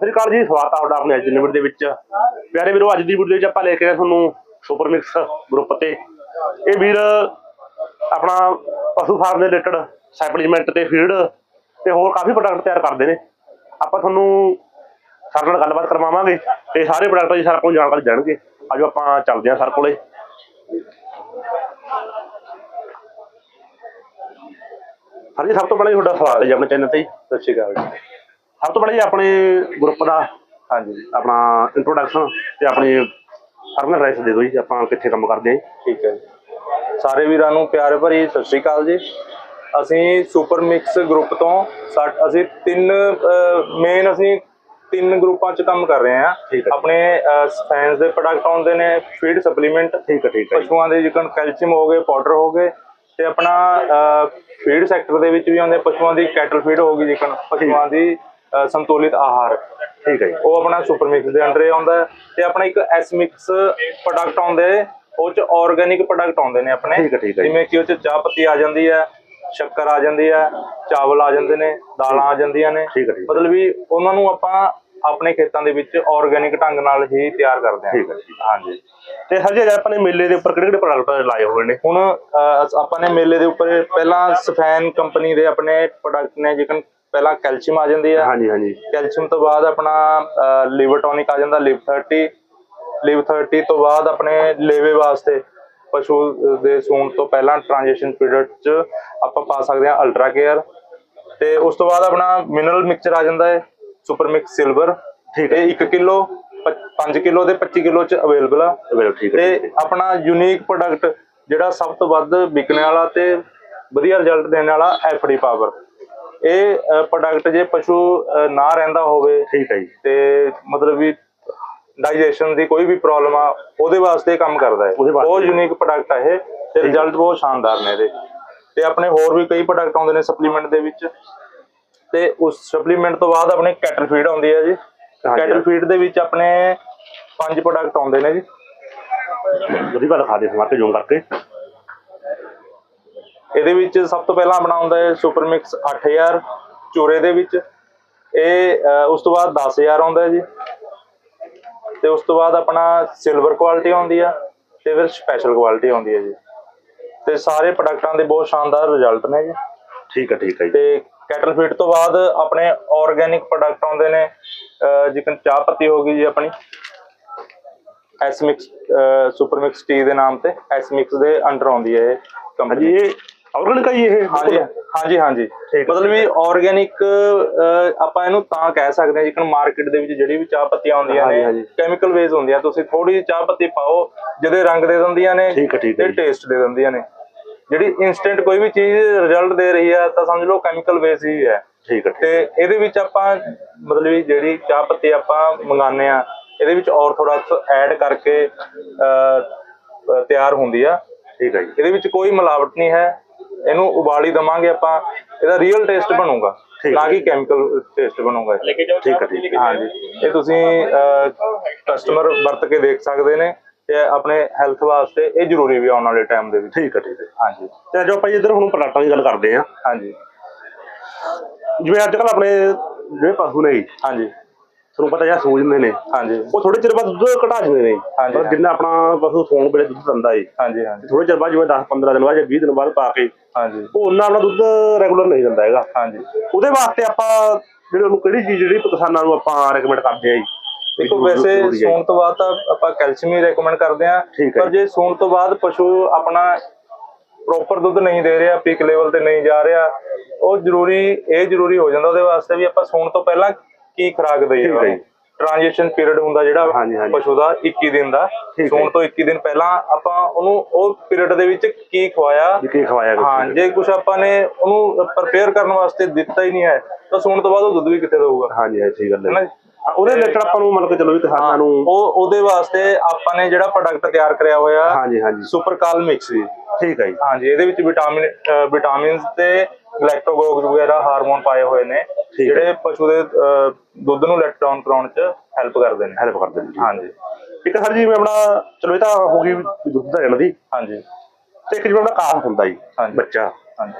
ਸ੍ਰੀ ਅਕਾਲ ਜੀ, ਸਵਾਗਤ ਆ ਤੁਹਾਡਾ ਆਪਣੇ ਅੱਜ ਦੀ ਦੇ ਵਿੱਚ। ਪਿਆਰੇ ਵੀਰੋ, ਅੱਜ ਦੀ ਵੀਡੀਓ ਵਿੱਚ ਆਪਾਂ ਲੈ ਕੇ ਆਏ ਤੁਹਾਨੂੰ ਸੁਪਰ ਮਿਕਸ ਗਰੁੱਪ ਤੇ। ਇਹ ਵੀਰ ਆਪਣਾ ਪਸ਼ੂ ਫਾਰਮ ਦੇ ਰਿਲੇਟਡ ਸੈਪਲੀਮੈਂਟ ਤੇ ਫੀਡ ਤੇ ਹੋਰ ਕਾਫੀ ਪ੍ਰੋਡਕਟ ਤਿਆਰ ਕਰਦੇ ਨੇ। ਆਪਾਂ ਤੁਹਾਨੂੰ ਸਰ ਨਾਲ ਗੱਲਬਾਤ ਕਰਵਾਵਾਂਗੇ ਤੇ ਸਾਰੇ ਪ੍ਰੋਡਕਟਾਂ ਦੀ ਸਰ ਕੋਲ ਜਾਣਕਾਰੀ ਦੇਣਗੇ। ਆਜੋ ਆਪਾਂ ਚੱਲਦੇ ਹਾਂ ਸਰ ਕੋਲੇ। ਸਰ ਜੀ, ਸਭ ਤੋਂ ਪਹਿਲਾਂ ਤੁਹਾਡਾ ਸਵਾਗਤ ਹੈ ਜੀ ਆਪਣੇ ਚੈਨਲ ਤੇ। ਜੀ। ਸਤਿ ਸ਼੍ਰੀ ਅਕਾਲ ਜੀ। ਸਭ ਤੋਂ ਪਹਿਲਾਂ ਜੀ ਆਪਣੇ ਗਰੁੱਪ ਦਾ ਹਾਂਜੀ ਆਪਣਾ ਇੰਟਰੋਡਕਸ਼ਨ ਤੇ ਆਪਣੀ ਫਰਮ ਐਡਰੈਸ ਦੇ ਦਿਓ ਜੀ ਆਪਾਂ ਕਿੱਥੇ ਕੰਮ ਕਰਦੇ ਹਾਂ। ਠੀਕ ਹੈ ਜੀ ਸਾਰੇ ਵੀਰਾਂ ਨੂੰ ਪਿਆਰ ਭਰੀ ਸਤਿ ਸ਼੍ਰੀ ਅਕਾਲ ਜੀ ਅਸੀਂ ਸੁਪਰ ਮਿਕਸ ਗਰੁੱਪ ਤੋਂ ਸਾ- ਅਸੀਂ ਤਿੰਨ ਮੇਨ ਅਸੀਂ ਤਿੰਨ ਗਰੁੱਪਾਂ 'ਚ ਕੰਮ ਕਰ ਰਹੇ ਹਾਂ ਠੀਕ ਹੈ। ਆਪਣੇ ਸਾਇੰਸ ਦੇ ਪ੍ਰੋਡਕਟ ਆਉਂਦੇ ਨੇ ਫੀਡ ਸਪਲੀਮੈਂਟ ਠੀਕ ਹੈ ਠੀਕ ਹੈ ਜੀ। ਪਸ਼ੂਆਂ ਦੇ ਜਿਕਣ ਕੈਲਸ਼ੀਅਮ ਹੋ ਗਏ ਪਾਊਡਰ ਹੋ ਗਏ ਤੇ ਆਪਣਾ ਫੀਡ ਸੈਕਟਰ ਦੇ ਵਿੱਚ ਵੀ ਆਉਂਦੇ ਪਸ਼ੂਆਂ ਦੀ ਕੈਟਲ ਫੀਡ ਹੋ ਗਈ ਜਿਕਣ ਪਸ਼ੂਆਂ ਦੀ ਸੰਤੁਲਿਤ ਆਹਾਰ। ਠੀਕ ਹੈ ਜੀ। ਉਹ ਆਪਣਾ ਸੁਪਰ ਮਿਕਸ ਦੇ ਅੰਡਰ ਆਉਂਦਾ ਤੇ ਆਪਣਾ ਇੱਕ ਐਸ ਮਿਕਸ ਪ੍ਰੋਡਕਟ ਆਉਂਦੇ ਉਹ ਚ ਆਰਗੇਨਿਕ ਪ੍ਰੋਡਕਟ ਆਉਂਦੇ ਨੇ ਆਪਣੇ। ਠੀਕ ਹੈ, ਠੀਕ ਹੈ। ਜਿਵੇਂ ਕਿ ਉਹ ਚ ਚਾਹ ਪੱਤੀ ਆ ਜਾਂਦੀ ਹੈ ਸ਼ੱਕਰ ਆ ਜਾਂਦੀ ਹੈ ਚਾਵਲ ਆ ਜਾਂਦੇ ਨੇ ਦਾਲਾਂ ਆ ਜਾਂਦੀਆਂ ਨੇ। ਮਤਲਬ ਵੀ ਉਹਨਾਂ ਨੂੰ ਆਪਾਂ ਆਪਣੇ ਖੇਤਾਂ ਦੇ ਵਿੱਚ ਆਰਗੇਨਿਕ ਢੰਗ ਨਾਲ ਹੀ ਤਿਆਰ ਕਰਦੇ ਹਾਂ। ਠੀਕ ਹੈ। ਹਾਂਜੀ। ਤੇ ਸਰ ਜੀ ਅੱਜ ਆਪਾਂ ਨੇ ਮੇਲੇ ਦੇ ਉੱਪਰ ਕਿਹੜੇ ਕਿਹੜੇ ਪ੍ਰੋਡਕਟ ਲਾਏ ਹੋਏ ਨੇ? ਹੁਣ ਆਪਾਂ ਨੇ ਮੇਲੇ ਦੇ ਉੱਪਰ ਪਹਿਲਾਂ ਸਫੈਨ ਕੰਪਨੀ ਦੇ ਆਪਣੇ ਪ੍ਰੋਡਕਟ ਨੇ ਜਿਕਨ ਪਹਿਲਾਂ ਕੈਲਸ਼ੀਅਮ ਆ ਜਾਂਦੀ ਹੈ ਹਾਂਜੀ ਹਾਂਜੀ। ਕੈਲਸ਼ੀਅਮ ਤੋਂ ਬਾਅਦ ਆਪਣਾ ਲਿਵਰ ਟੌਨਿਕ ਆ ਜਾਂਦਾ ਲਿਵ 30 ਲਿਵ 30 ਤੋਂ ਬਾਅਦ ਆਪਣੇ ਲੇਵੇ ਵਾਸਤੇ ਪਸ਼ੂ ਦੇ ਸੂਣ ਤੋਂ ਪਹਿਲਾਂ ਟ੍ਰਾਂਜੀਸ਼ਨ ਪੀਰੀਅਡ 'ਚ ਆਪਾਂ ਪਾ ਸਕਦੇ ਹਾਂ ਅਲਟਰਾ ਕੇਅਰ ਤੇ ਉਸ ਤੋਂ ਬਾਅਦ ਆਪਣਾ ਮਿਨਰਲ ਮਿਕਸਚਰ ਆ ਜਾਂਦਾ ਹੈ ਸੁਪਰ ਮਿਕਸ ਸਿਲਵਰ ਠੀਕ ਹੈ। ਇਹ 1 ਕਿਲੋ 5 ਕਿਲੋ ਤੇ 25 ਕਿਲੋ 'ਚ ਅਵੇਲੇਬਲ ਆ। ਬਿਲਕੁਲ ਠੀਕ ਹੈ ਤੇ ਆਪਣਾ ਯੂਨੀਕ ਪ੍ਰੋਡਕਟ ਜਿਹੜਾ ਸਭ ਤੋਂ ਵੱਧ ਵਿਕਣ ਵਾਲਾ ਤੇ ਵਧੀਆ ਰਿਜ਼ਲਟ ਦੇਣ ਵਾਲਾ ਐਫਡੀ ਪਾਵਰ। ਇਹ ਪ੍ਰੋਡਕਟ ਜੇ ਪਸ਼ੂ ਨਾ ਰਹਿੰਦਾ ਹੋਵੇ ਠੀਕ ਹੈ ਜੀ। ਤੇ ਮਤਲਬ ਵੀ ਡਾਈਜੈਸ਼ਨ ਦੀ ਕੋਈ ਵੀ ਪ੍ਰੋਬਲਮ ਆ ਉਹਦੇ ਵਾਸਤੇ ਕੰਮ ਕਰਦਾ ਹੈ। ਬਹੁਤ ਯੂਨੀਕ ਪ੍ਰੋਡਕਟ ਆ ਇਹ ਤੇ ਰਿਜ਼ਲਟ ਬਹੁਤ ਸ਼ਾਨਦਾਰ ਨੇ ਇਹਦੇ। ਤੇ ਆਪਣੇ ਹੋਰ ਵੀ ਕਈ ਪ੍ਰੋਡਕਟ ਆਉਂਦੇ ਨੇ ਸਪਲੀਮੈਂਟ ਦੇ ਵਿੱਚ। ਤੇ ਉਸ ਸਪਲੀਮੈਂਟ ਤੋਂ ਬਾਅਦ ਆਪਣੇ ਕੈਟਲ ਫੀਡ ਆਉਂਦੀ ਹੈ ਜੀ। ਕੈਟਲ ਫੀਡ ਦੇ ਵਿੱਚ ਆਪਣੇ ਪੰਜ ਪ੍ਰੋਡਕਟ ਆਉਂਦੇ ਨੇ ਜੀ। ਉਹਦੀ ਗੱਲ ਖਾ ਦੇ ਸਮਾਰ ਕੇ ਜੂਮ ਕਰਕੇ। ਇਹਦੇ ਵਿੱਚ ਸਭ ਤੋਂ ਪਹਿਲਾਂ ਆਪਣਾ ਹੁੰਦਾ ਹੈ ਸੁਪਰ ਮਿਕਸ 8000 ਚੂਰੇ ਦੇ ਵਿੱਚ। ਇਹ ਉਸ ਤੋਂ ਬਾਅਦ 10000 ਆਉਂਦਾ ਜੀ। ਤੇ ਉਸ ਤੋਂ ਬਾਅਦ ਆਪਣਾ ਸਿਲਵਰ ਕੁਆਲਿਟੀ ਆਉਂਦੀ ਆ ਤੇ ਫਿਰ ਸਪੈਸ਼ਲ ਕੁਆਲਿਟੀ ਆਉਂਦੀ ਹੈ ਜੀ। ਤੇ ਸਾਰੇ ਪ੍ਰੋਡਕਟਾਂ ਦੇ ਬਹੁਤ ਸ਼ਾਨਦਾਰ ਰਿਜ਼ਲਟ ਨੇ ਜੀ। ਠੀਕ ਹੈ ਠੀਕ ਹੈ ਜੀ। ਤੇ ਕੈਟਲ ਫੀਡ ਤੋਂ ਬਾਅਦ ਆਪਣੇ ਆਰਗੇਨਿਕ ਪ੍ਰੋਡਕਟ ਆਉਂਦੇ ਨੇ ਜਿਕਨ ਚਾਹ ਪੱਤੀ ਹੋ ਗਈ ਜੀ ਆਪਣੀ। S mix super mix tea ਦੇ ਨਾਮ ਤੇ ਐਸ ਮਿਕਸ ਦੇ ਅੰਡਰ ਆਉਂਦੀ ਹੈ ਇਹ ਕੰਪਨੀ ਇਹ ਆਰਗੈਨਿਕ ਹੈ ਇਹ ਹਾਂਜੀ ਹਾਂਜੀ ਹਾਂਜੀ। ਮਤਲਬ ਵੀ ਆਰਗੇਨਿਕ ਆਪਾਂ ਇਹਨੂੰ ਤਾਂ ਕਹਿ ਸਕਦੇ ਹਾਂ ਜਿਕਨ ਮਾਰਕੀਟ ਦੇ ਵਿੱਚ ਜਿਹੜੀ ਵੀ ਚਾਹ ਪੱਤੀਆਂ ਆਉਂਦੀਆਂ ਹਾਂਜੀ, ਨੇ। ਕੈਮੀਕਲ ਬੇਸ ਹੁੰਦੀਆਂ ਤੁਸੀਂ ਥੋੜੀ ਜਿਹੀ ਚਾਹ ਪੱਤੀ ਪਾਓ ਜਿਹਦੇ ਰੰਗ ਦੇ ਦਿੰਦੀਆਂ ਨੇ ਤੇ। ਟੇਸਟ ਦੇ ਦਿੰਦੀਆਂ ਨੇ। ਜਿਹੜੀ ਇਨਸਟੈਂਟ ਕੋਈ ਵੀ ਚੀਜ਼ ਰਿਜ਼ਲਟ ਦੇ ਰਹੀ ਹੈ ਤਾਂ ਸਮਝ ਲਓ ਕੈਮੀਕਲ ਬੇਸ ਹੀ ਹੈ। ਠੀਕ ਹੈ ਤੇ ਇਹਦੇ ਵਿੱਚ ਆਪਾਂ ਮਤਲਬ ਵੀ ਜਿਹੜੀ ਚਾਹ ਪੱਤੀ ਆਪਾਂ ਮੰਗਾਉਂਦੇ ਆ ਇਹਦੇ ਵਿੱਚ ਆਰਥੋਡਾਕਸ ਐਡ ਕਰਕੇ ਤਿਆਰ ਹੁੰਦੀ ਆ। ਠੀਕ ਹੈ ਜੀ। ਇਹਦੇ ਵਿੱਚ ਕੋਈ ਮਿਲਾਵਟ ਨਹੀਂ ਹੈ। ਇਹਨੂੰ ਉਬਾਲੀ ਦਵਾਂਗੇ ਆਪਾਂ ਇਹਦਾ ਰੀਅਲ ਟੇਸਟ ਬਣੂਗਾ ਨਾ। ਕਿ ਕੈਮੀਕਲ ਟੇਸਟ ਬਣੂਗਾ। ਠੀਕ ਹੈ ਠੀਕ ਹੈ ਹਾਂਜੀ। ਇਹ ਤੁਸੀਂ ਕਸਟਮਰ ਵਰਤ ਕੇ ਦੇਖ ਸਕਦੇ ਨੇ ਤੇ ਆਪਣੇ ਹੈਲਥ ਵਾਸਤੇ ਇਹ ਜ਼ਰੂਰੀ ਵੀ ਆਉਣ ਵਾਲੇ ਟਾਈਮ ਦੇ ਵਿੱਚ। ਠੀਕ ਹੈ ਠੀਕ ਹੈ। ਹਾਂਜੀ। ਤੇ ਜੋ ਆਪਾਂ ਜੀ ਇੱਧਰ ਹੁਣ ਪ੍ਰੋਡਕਟਾਂ ਦੀ ਗੱਲ ਕਰਦੇ ਆ ਹਾਂਜੀ। ਜਿਵੇਂ ਅੱਜ ਕੱਲ ਆਪਣੇ ਜਿਹੜੇ ਪਸ਼ੂ ਨੇ ਜੀ, ਹਾਂਜੀ। ਤੁਹਾਨੂੰ ਪਤਾ ਜਿਹੜਾ ਸੂਜਦੇ ਨੇ। ਹਾਂਜੀ। ਉਹ ਥੋੜੇ ਚਿਰ ਬਾਅਦ ਦੁੱਧ ਘਟਾ ਦਿੰਦੇ ਨੇ। ਹਾਂਜੀ, ਜਿੰਨਾ ਆਪਣਾ ਪਸ਼ੂ ਸੌਣ ਵੇਲੇ ਦੁੱਧ ਦਿੰਦਾ ਏ। ਹਾਂਜੀ ਹਾਂਜੀ। ਥੋੜੇ ਚਿਰ ਬਾਅਦ ਜਿਵੇਂ 10 15 ਦਿਨ ਬਾਅਦ ਜਾਂ 20 ਦਿਨ ਬਾਅਦ ਪਾ ਕੇ ਹਾਂਜੀ। ਉਹ ਉਹਨਾਂ ਆਪਣਾ ਦੁੱਧ ਰੈਗੂਲਰ ਨਹੀਂ ਦਿੰਦਾ ਹੈਗਾ। ਹਾਂਜੀ। ਉਹਦੇ ਵਾਸਤੇ ਆਪਾਂ ਜਿਹੜੇ ਉਹਨੂੰ ਕਿਹੜੀ ਚੀਜ਼ ਜਿਹੜੀ ਕਿਸਾਨਾਂ ਨੂੰ ਆਪਾਂ ਰეკਮੈਂਡ ਕਰਦੇ ਆ ਜੀ? ਦੇਖੋ ਵੈਸੇ ਸੌਣ ਤੋਂ ਬਾਅਦ ਤਾਂ ਆਪਾਂ ਕੈਲਸ਼ੀਅਮ ਹੀ ਰეკਮੈਂਡ ਕਰਦੇ ਆ। ਠੀਕ ਹੈ ਪਰ ਜੇ। ਸੌਣ ਤੋਂ ਬਾਅਦ ਪਸ਼ੂ ਆਪਣਾ ਪ੍ਰੋਪਰ ਦੁੱਧ ਨਹੀਂ ਦੇ ਰਿਹਾ ਪੀਕ ਲੈਵਲ ਤੇ ਨਹੀਂ ਜਾ ਰਿਹਾ ਉਹ ਜ਼ਰੂਰੀ ਇਹ ਜ਼ਰੂਰੀ ਹੋ ਜਾਂਦਾ ਉਹਦੇ ਵਾਸਤੇ ਵੀ ਆਪਾਂ ਸੌਣ ਤੋਂ ਪਹਿਲਾਂ ਕੀ ਖੁਰਾਕ ਠੀਕ ਹੈ ਜੀ। ਟ੍ਰਾਂਜੀਸ਼ਨ ਪੀਰੀਅਡ ਹੁੰਦਾ ਜਿਹੜਾ ਹਾਂਜੀ, ਹਾਂਜੀ। ਪਸ਼ੂ ਦਾ 21 ਦਿਨ ਦਾ। ਹੈ। ਸੂਣ ਤੋਂ 21 ਦਿਨ ਪਹਿਲਾਂ ਆਪਾਂ ਉਹਨੂੰ ਉਹ ਪੀਰੀਅਡ ਦੇ ਵਿੱਚ ਕੀ ਖਵਾਇਆ? ਕੀ ਖਵਾਇਆ ਹਾਂ ਜੇ ਕੁਝ ਆਪਾਂ ਨੇ ਉਹਨੂੰ ਪ੍ਰਪੇਅਰ ਕਰਨ ਵਾਸਤੇ ਦਿੱਤਾ ਹੀ ਨਹੀਂ ਹੈ ਤਾਂ ਸੂਣ ਤੋਂ ਬਾਅਦ ਉਹ ਦੁੱਧ ਵੀ ਕਿੱਥੇ ਦੇਊਗਾ? ਹਾਂਜੀ ਇਹ ਸਹੀ ਗੱਲ ਹੈ। ਜੀ? ਉਹਦੇ ਰਿਲੇਟਡ ਆਪਾਂ ਨੂੰ ਮਤਲਬ ਕਿ ਚਲੋ ਵੀ ਕਿਸਾਨਾਂ ਨੂੰ ਉਹ ਉਹਦੇ ਵਾਸਤੇ ਆਪਾਂ ਨੇ ਜਿਹੜਾ ਪ੍ਰੋਡਕਟ ਤਿਆਰ ਕਰਿਆ ਹੋਇਆ ਹਾਂਜੀ ਹਾਂਜੀ। ਸੁਪਰ ਕਾਲ ਮਿਕਸ ਜੀ ਠੀਕ ਹੈ ਜੀ। ਹਾਂਜੀ ਇਹਦੇ ਵਿੱਚ ਵਿਟਾਮਿਨ ਵਿਟਾਮਿਨਸ ਤੇ ਲੈਕਟੋਗੋਗਸ ਵਗੈਰਾ ਹਾਰਮੋਨ ਪਾਏ ਹੋਏ ਨੇ ਹੈ। ਜਿਹੜੇ ਪਸ਼ੂ ਦੇ ਅਹ, ਦੁੱਧ ਨੂੰ ਲੈਟ ਡਾਊਨ ਕਰਾਉਣ 'ਚ ਹੈਲਪ ਕਰਦੇ ਨੇ। ਹੈਲਪ ਕਰਦੇ ਨੇ ਹਾਂਜੀ। ਇੱਕ ਸਰ ਜੀ ਮੈਂ ਆਪਣਾ ਚਲੋ ਇਹ ਤਾਂ ਹੋ ਗਈ ਦੁੱਧ ਦਾ ਇਹਨਾਂ ਦੀ। ਹਾਂਜੀ। ਤੇ ਇੱਕ ਜਿਵੇਂ ਆਪਣਾ ਕਾਫ ਹੁੰਦਾ ਜੀ ਹਾਂਜੀ। ਬੱਚਾ। ਹਾਂਜੀ।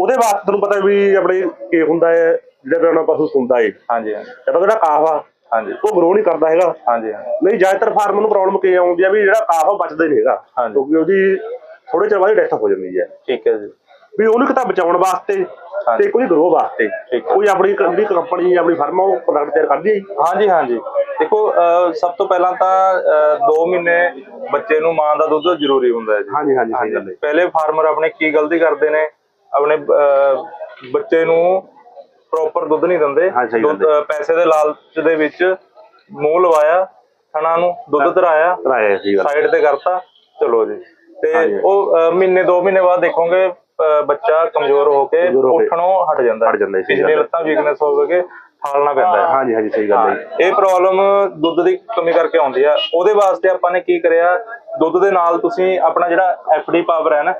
ਉਹਦੇ ਵਾਸਤੇ ਤੁਹਾਨੂੰ ਪਤਾ ਵੀ ਆਪਣੇ ਕੀ ਹੁੰਦਾ ਹੈ ਜਿਹੜਾ ਵੀ ਆਪਣਾ ਪਸ਼ੂ ਸੁੰਦਾ ਹੈ ਹਾਂਜੀ ਜਦੋਂ ਜਿਹੜਾ ਕਾਫ ਆ ਹਾਂਜੀ। ਉਹ ਗਰੋ ਨਹੀਂ ਕਰਦਾ ਹੈਗਾ। ਹਾਂਜੀ ਹਾਂਜੀ। ਨਹੀਂ ਜ਼ਿਆਦਾਤਰ ਫਾਰਮ ਨੂੰ ਪ੍ਰੋਬਲਮ ਕੀ ਆਉਂਦੀ ਆ ਵੀ ਜਿਹੜਾ ਕਾਫ ਆ ਬਚਦਾ ਨਹੀਂ ਹੈਗਾ। ਹਾਂਜੀ। ਕਿਉਂਕਿ ਉਹਦੀ ਥੋੜੇ ਚਿਰ ਬਾਅਦ ਡੈਥ ਹੋ ਜਾਂਦੀ ਹੈ। ਠੀਕ ਹੈ ਜੀ। ਵੀ ਉਹਨੂੰ ਕਿਤਾ ਬਚਾਉਣ ਵਾਸਤੇ। ਤੇ ਕੋਈ ਗਰੋ ਵਾਸਤੇ। ਕੋਈ ਆਪਣੀ ਜਿਹੜੀ ਕੰਪਨੀ ਆਪਣੀ ਫਰਮ ਉਹ ਪ੍ਰੋਡਕਟ ਤਿਆਰ ਕਰਦੀ ਹੈ? ਹਾਂਜੀ ਹਾਂਜੀ। ਦੇਖੋ ਸਭ ਤੋਂ ਪਹਿਲਾਂ ਤਾਂ 2 ਮਹੀਨੇ ਬੱਚੇ ਨੂੰ ਮਾਂ ਦਾ ਦੁੱਧ ਜ਼ਰੂਰੀ ਹੁੰਦਾ ਹੈ ਜੀ। ਹਾਂਜੀ ਹਾਂਜੀ ਪਹਿਲੇ ਫਾਰਮਰ ਆਪਣੇ ਕੀ ਗਲਤੀ ਕਰਦੇ ਨੇ? ਆਪਣੇ ਬੱਚੇ ਨੂੰ ਪ੍ਰੋਪਰ ਦੁੱਧ ਨਹੀਂ ਦਿੰਦੇ। ਦੁੱਧ, ਪੈਸੇ ਦੇ ਲਾਲਚ ਦੇ ਵਿੱਚ ਮੂੰਹ ਲਵਾਇਆ ਥਣਾ ਨੂੰ ਦੁੱਧ ਧਰਾਇਆ ਸਾਈਡ ਤੇ ਕਰਤਾ। ਚਲੋ ਜੀ। ਤੇ। ਉਹ ਮਹੀਨੇ 2 ਮਹੀਨੇ ਬਾਅਦ ਦੇਖੋਗੇ ਬੱਚਾ ਕਮਜ਼ੋਰ ਹੋ ਕੇ ਕਮਜ਼ੋਰ ਹੋ ਕੇ ਉੱਠਣੋਂ ਹਟ ਜਾਂਦਾ ਹਟ ਜਾਂਦਾ ਹੈ, ਸਹੀ ਪਿਛਲੇ ਗੱਲ ਹੈ। ਲੱਤਾਂ ਵੀਕਨੈਸ ਹੋ ਕੇ ਠਾਲਣਾ ਪੈਂਦਾ ਹੈ। ਹਾਂਜੀ ਹਾਂਜੀ ਸਹੀ ਗੱਲ ਹੈ। ਇਹ ਪ੍ਰੋਬਲਮ ਦੁੱਧ ਦੀ ਕਮੀ ਕਰਕੇ ਆਉਂਦੀ ਆ। ਉਹਦੇ ਵਾਸਤੇ ਆਪਾਂ ਨੇ ਕੀ ਕਰਿਆ ਦੁੱਧ ਦੇ ਨਾਲ ਤੁਸੀਂ ਆਪਣਾ ਜਿਹੜਾ ਐਫਡੀ ਪਾਵਰ ਹੈ ਨਾ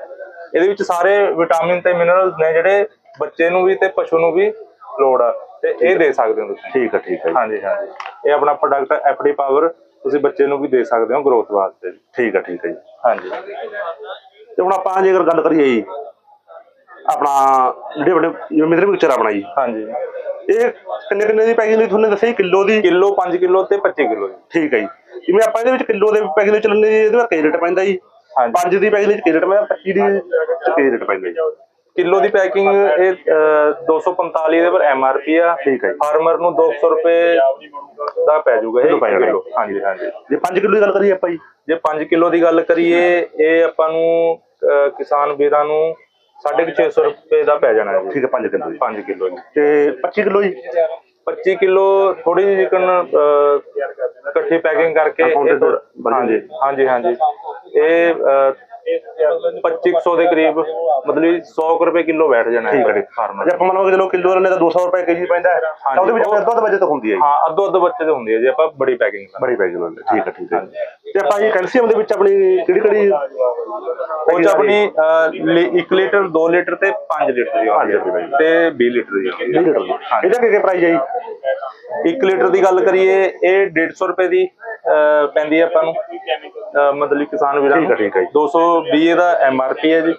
ਇਹਦੇ ਵਿੱਚ ਸਾਰੇ ਵਿਟਾਮਿਨ ਤੇ ਮਿਨਰਲਸ ਨੇ ਜਿਹੜੇ ਬੱਚੇ ਨੂੰ ਵੀ ਤੇ ਪਸ਼ੂ ਨੂੰ ਵੀ ਲੋੜ ਆ ਤੇ ਇਹ ਦੇ ਸਕਦੇ ਹੋ ਤੁਸੀਂ। ਠੀਕ ਹੈ ਠੀਕ ਹੈ ਜੀ। ਹਾਂਜੀ ਹਾਂਜੀ। ਇਹ ਆਪਣਾ ਪ੍ਰੋਡਕਟ ਐਫਡੀ ਪਾਵਰ ਤੁਸੀਂ ਬੱਚੇ ਨੂੰ ਵੀ ਦੇ ਸਕਦੇ ਹੋ ਗਰੋਥ ਵਾਸਤੇ। ਠੀਕ ਹੈ ਠੀਕ ਹੈ ਜੀ। ਹਾਂਜੀ। ਤੇ ਹੁਣ ਆਪਾਂ ਜੇਕਰ ਗੱਲ ਕਰੀਏ ਜੀ ਆਪਣਾ ਜਿਹੜੇ ਵੱਡੇ ਜਿਵੇਂ ਮਿਦਰ ਪਿਕਚਰ ਆਪਣਾ ਜੀ। ਹਾਂਜੀ। ਇਹ ਕਿੰਨੇ ਕਿੰਨੇ ਦੀ ਪੈਕਿੰਗ ਨੇ ਤੁਹਾਨੂੰ ਦੱਸਿਆ ਜੀ? ਕਿਲੋ ਦੀ? ਕਿਲੋ 5 ਕਿਲੋ ਤੇ 25 ਕਿਲੋ ਠੀਕ ਹੈ ਜੀ। ਜਿਵੇਂ ਆਪਾਂ ਇਹਦੇ ਵਿੱਚ ਕਿਲੋ ਦੇ ਪੈਕਿੰਗ ਦੇ ਚੱਲਣੇ ਜੀ ਇਹਦੇ ਵਿੱਚ ਕਈ ਰੇਟ ਪੈਂਦਾ ਜੀ। ਹਾਂਜੀ। 5 ਦੀ ਪੈਕਿੰਗ ਵਿੱਚ ਕਈ ਰੇਟ ਪੈਂਦਾ 25 ਦੀ ਚ ਕਈ ਰੇਟ ਪੈਂਦਾ ਜੀ। ਕਿਲੋ ਦੀ ਪੈਕਿੰਗ ਇਹ ਅਹ, 245 ਦੇ ਪਰ ਐਮਆਰਪੀ ਆ। ਠੀਕ ਹੈ ਜੀ। ਫਾਰਮਰ ਨੂੰ 200 ਰੁਪਏ ਦਾ ਪੈ ਜਾਊਗਾ ਇਹ ਕਿਲੋ ਪੈ ਹਾਂਜੀ ਹਾਂਜੀ। ਜੇ 5 ਕਿਲੋ ਦੀ ਗੱਲ ਕਰੀਏ ਆਪਾਂ ਜੀ। ਜੇ 5 ਕਿਲੋ ਦੀ ਗੱਲ ਕਰੀਏ ਇਹ ਆਪਾਂ ਨੂੰ ਕਿਸਾਨ ਵੀਰਾਂ ਨੂੰ 650 ਰੁਪਏ ਦਾ ਪੈ ਜਾਣਾ ਜੀ। ਠੀਕ ਹੈ 5 ਕਿਲੋ ਜੀ। 5 ਕਿਲੋ ਜੀ। ਤੇ 25 ਕਿਲੋ ਜੀ? 25 ਕਿਲੋ ਥੋੜੀ ਜਿਹੀ ਜਿਕਨ ਇਕੱਠੀ ਪੈਕਿੰਗ ਕਰਕੇ ਹਾਂਜੀ ਹਾਂਜੀ ਹਾਂਜੀ। ਇਹ ਅਹ, 2500 ਦੇ ਕਰੀਬ ਮਤਲਬ 100 ਕੁ ਰੁਪਏ ਕਿਲੋ ਬੈਠ ਜਾਣਾ ਠੀਕ ਹੈ ਜੀ। ਫਾਰਮਰ ਜੇ ਆਪਾਂ ਮੰਨ ਲਓ ਕਿ ਚਲੋ ਕਿਲੋ ਲੈਣੇ ਤਾਂ 200 ਰੁਪਏ ਕੇਜੀ ਪੈਂਦਾ ਹੈ ਤਾਂ ਉਹਦੇ ਵਿੱਚ ਉਹ- ਅੱਧਾ ਬਜਟ ਹੁੰਦੀ ਹੈ ਜੀ। ਹਾਂ ਅੱਧੋ ਅੱਧ ਬੱਚੇ ਤੇ ਹੁੰਦੀ ਹੈ ਜੇ ਆਪਾਂ ਬੜੀ ਪੈਕਿੰਗ ਬੜੀ ਪੈਕਿੰਗ ਹੈ। ਠੀਕ ਹੈ ਠੀਕ ਹੈ। ਤੇ ਆਪਾਂ ਜੀ ਕੈਲਸ਼ੀਅਮ ਦੇ ਵਿੱਚ ਆਪਣੀ ਕਿਹੜੀ ਕਿਹੜੀ ਉਹ ਚ ਆਪਣੀ 1 ਲੀਟਰ 2 ਲੀਟਰ ਤੇ 5 ਲੀਟਰ ਦੀ ਆਉਂਦੀ ਹੈ। ਤੇ 20 ਲੀਟਰ ਦੀ ਆਉਂਦੀ 20 ਲੀਟਰ ਦੀ। ਇਹਦਾ ਕੀ ਪ੍ਰਾਈਸ ਹੈ ਜੀ? ਹੈ 1 ਲੀਟਰ ਦੀ ਗੱਲ ਕਰੀਏ ਇਹ 150 ਰੁਪਏ ਦੀ ਪੈਂਦੀ ਹੈ ਆਪਾਂ ਨੂੰ। ਮਤਲਬ ਕਿਸਾਨ ਵੀਰਾਂ ਹੈ, ਠੀਕ ਹੈ ਜੀ। 220 ਦਾ ਐਮਆਰਪੀ ਹੈ ਜੀ।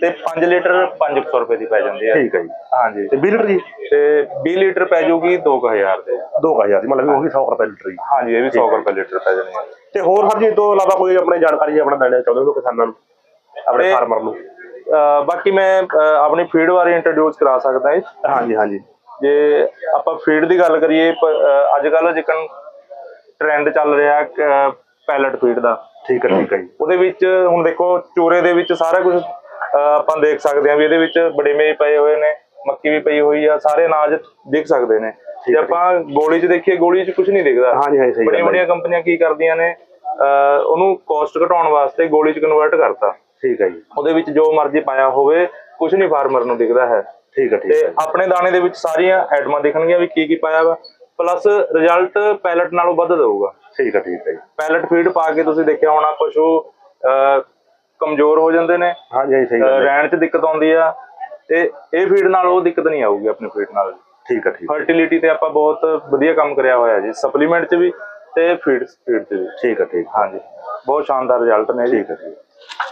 ਤੇ 5 ਲੀਟਰ 500 ਰੁਪਏ ਦੀ ਪੈ ਜਾਂਦੀ ਹੈ। ਠੀਕ ਹੈ ਜੀ। ਹਾਂਜੀ। ਤੇ 20 ਲੀਟਰ ਜੀ? ਤੇ 20 ਲੀਟਰ ਪੈ ਜਾਊਗੀ 2000 ਦੇ। 2000 ਦੀ ਮਤਲਬ ਉਹੀ 100 ਰੁਪਏ ਲੀਟਰ ਜੀ। ਹਾਂਜੀ ਇਹ ਵੀ 100 ਰੁਪਏ ਲੀਟਰ ਪੈ ਜਾਣੀ ਹੈ। ਤੇ ਹੋਰ ਸਰ ਜੀ ਤੋਂ ਇਲਾਵਾ ਕੋਈ ਆਪਣੀ ਜਾਣਕਾਰੀ ਆਪਣਾ ਦੇਣਾ ਚਾਹੁੰਦੇ ਹੋ ਕਿਸਾਨਾਂ ਨੂੰ? ਆਪਣੇ ਫਾਰਮਰ ਨੂੰ? ਬਾਕੀ ਮੈਂ ਆਪਣੀ ਫੀਡ ਬਾਰੇ ਇੰਟਰੋਡਿਊਸ ਕਰਾ ਸਕਦਾ ਹਾਂ। ਹਾਂਜੀ ਹਾਂਜੀ। ਜੇ ਆਪਾਂ ਫੀਡ ਦੀ ਗੱਲ ਕਰੀਏ ਅੱਜ ਕੱਲ ਜਿਕਨ ਟ੍ਰੈਂਡ ਚੱਲ ਰਿਹਾ ਪੈਲਟ ਫੀਡ ਦਾ। ਠੀਕ ਹੈ ਠੀਕ ਹੈ ਜੀ। ਉਹਦੇ ਵਿੱਚ ਹੁਣ ਦੇਖੋ ਚੂਰੇ ਦੇ ਵਿੱਚ ਸਾਰਾ ਕੁਝ ਆਪਾਂ ਦੇਖ ਸਕਦੇ ਹਾਂ ਵੀ ਇਹਦੇ ਵਿੱਚ ਬੜੇਮੇ ਪਏ ਹੋਏ ਨੇ ਮੱਕੀ ਵੀ ਪਈ ਹੋਈ ਆ ਸਾਰੇ ਅਨਾਜ ਦਿਖ ਸਕਦੇ ਨੇ। ਜੇ। ਆਪਾਂ ਗੋਲੀ 'ਚ ਦੇਖੀਏ ਗੋਲੀ 'ਚ ਕੁਝ ਨਹੀਂ ਦਿਖਦਾ। ਹਾਂਜੀ ਹਾਂਜੀ ਸਹੀ ਬੜੀਆਂ ਬੜੀਆਂ ਕੰਪਨੀਆਂ ਕੀ ਕਰਦੀਆਂ ਨੇ ਉਹਨੂੰ ਕਾਸਟ ਘਟਾਉਣ ਵਾਸਤੇ ਗੋਲੀ 'ਚ ਕਨਵਰਟ ਕਰਤਾ। ਠੀਕ ਹੈ ਜੀ। ਉਹਦੇ ਵਿੱਚ ਜੋ ਮਰਜ਼ੀ ਪਾਇਆ ਹੋਵੇ ਕੁਝ ਨਹੀਂ ਫਾਰਮਰ ਨੂੰ ਦਿਖਦਾ ਹੈ। ਠੀਕ ਹੈ ਠੀਕ ਤੇ ਆਪਣੇ ਦਾਣੇ ਦੇ ਵਿੱਚ ਸਾਰੀਆਂ ਆਈਟਮਾਂ ਦਿਖਣਗੀਆਂ ਵੀ ਕੀ ਕੀ ਪਾਇਆ ਵਾ। ਪਲੱਸ ਰਿਜ਼ਲਟ ਪੈਲਟ ਨਾਲੋਂ ਵੱਧ ਦੇਊਗਾ। ਠੀਕ ਹੈ ਠੀਕ ਹੈ ਜੀ। ਪੈਲਟ ਫੀਡ ਪਾ ਕੇ ਤੁਸੀਂ ਦੇਖਿਆ ਹੋਣਾ ਪਸ਼ੂ ਕਮਜ਼ੋਰ ਹੋ ਜਾਂਦੇ ਨੇ। ਹਾਂਜੀ ਹਾਂਜੀ ਸਹੀ ਗੱਲ ਹੈ। ਰਹਿਣ 'ਚ ਦਿੱਕਤ ਆਉਂਦੀ ਆ ਤੇ ਇਹ ਫੀਡ ਨਾਲ ਉਹ ਦਿੱਕਤ ਨਹੀਂ ਆਊਗੀ ਆਪਣੀ ਫੀਡ ਨਾਲ। ਠੀਕ ਹੈ ਠੀਕ ਫਰਟੀਲਿਟੀ ਤੇ ਆਪਾਂ ਬਹੁਤ ਵਧੀਆ ਕੰਮ ਕਰਿਆ ਹੋਇਆ ਜੀ। ਸਪਲੀਮੈਂਟ 'ਚ ਵੀ ਤੇ ਫੀਡ ਫੀਡ 'ਚ ਵੀ। ਠੀਕ ਹੈ ਠੀਕ ਹੈ ਹਾਂਜੀ। ਬਹੁਤ ਸ਼ਾਨਦਾਰ ਰਿਜ਼ਲਟ ਨੇ ਜੀ। ਠੀਕ ਹੈ ਠੀਕ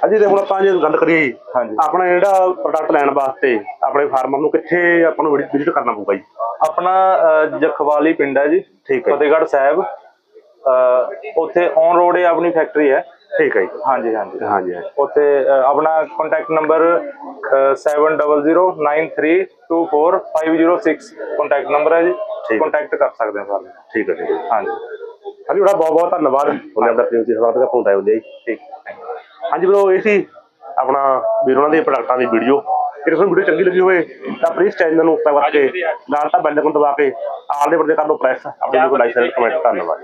ਅਜੀ ਤੇ ਹੁਣ ਆਪਾਂ ਜੇ ਗੱਲ ਕਰੀਏ ਜੀ, ਹਾਂਜੀ। ਆਪਣਾ ਜਿਹੜਾ ਪ੍ਰੋਡਕਟ ਲੈਣ ਵਾਸਤੇ ਆਪਣੇ ਫਾਰਮਰ ਨੂੰ ਕਿੱਥੇ ਆਪਾਂ ਨੂੰ ਵਿਜ਼ਿਟ ਕਰਨਾ ਪਊਗਾ ਜੀ? ਆਪਣਾ ਜਖਵਾਲੀ ਪਿੰਡ ਹੈ ਜੀ। ਠੀਕ ਹੈ ਫਤਿਹਗੜ੍ਹ ਸਾਹਿਬ। ਉੱਥੇ ਔਨ ਰੋਡ ਹੈ ਆਪਣੀ ਫੈਕਟਰੀ ਹੈ। ਠੀਕ ਹੈ ਜੀ। ਹਾਂਜੀ ਹਾਂਜੀ। ਹਾਂਜੀ ਹਾਂਜੀ। ਉੱਥੇ ਆਪਣਾ ਕੰਟੈਕਟ ਨੰਬਰ 7009324506 ਕੰਟੈਕਟ ਨੰਬਰ ਹੈ ਜੀ। ਠੀਕ। ਕੰਟੈਕਟ ਕਰ ਸਕਦੇ ਹੋ ਸਾਰੇ ਠੀਕ ਹੈ ਠੀਕ ਹੈ। ਹਾਂਜੀ। ਹਾਂਜੀ ਬੜਾ ਬਹੁਤ ਬਹੁਤ ਧੰਨਵਾਦ। ਉਹਨੇ ਆਪਣਾ ਪ੍ਰੇਮ ਜੀ ਸਵਾਗਤ ਦਾ ਫੋਨ ਟਾਈਮ ਲਈ ਠੀਕ. ਹਾਂਜੀ ਬਰੋ ਇਹ ਸੀ ਆਪਣਾ ਵੀਰ ਉਹਨਾਂ ਦੇ ਪ੍ਰੋਡਕਟਾਂ ਦੀ ਵੀਡੀਓ ਜੇ ਤੁਹਾਨੂੰ ਵੀਡੀਓ ਚੰਗੀ ਲੱਗੀ ਹੋਵੇ ਤਾਂ ਪਲੀਜ਼ ਚੈਨਲ ਨੂੰ ਉੱਪਰ ਵਰਤ ਕੇ ਨਾਲ ਤਾਂ ਬੈਲ ਆਈਕਨ ਦਬਾ ਕੇ ਆਲ ਦੇ ਬੰਦੇ ਕਰ ਲਓ ਪ੍ਰੈਸ ਆਪਣੇ ਨੂੰ ਲਾਈਕ ਸ਼ੇਅਰ ਕਮੈਂਟ ਧੰਨਵਾਦ।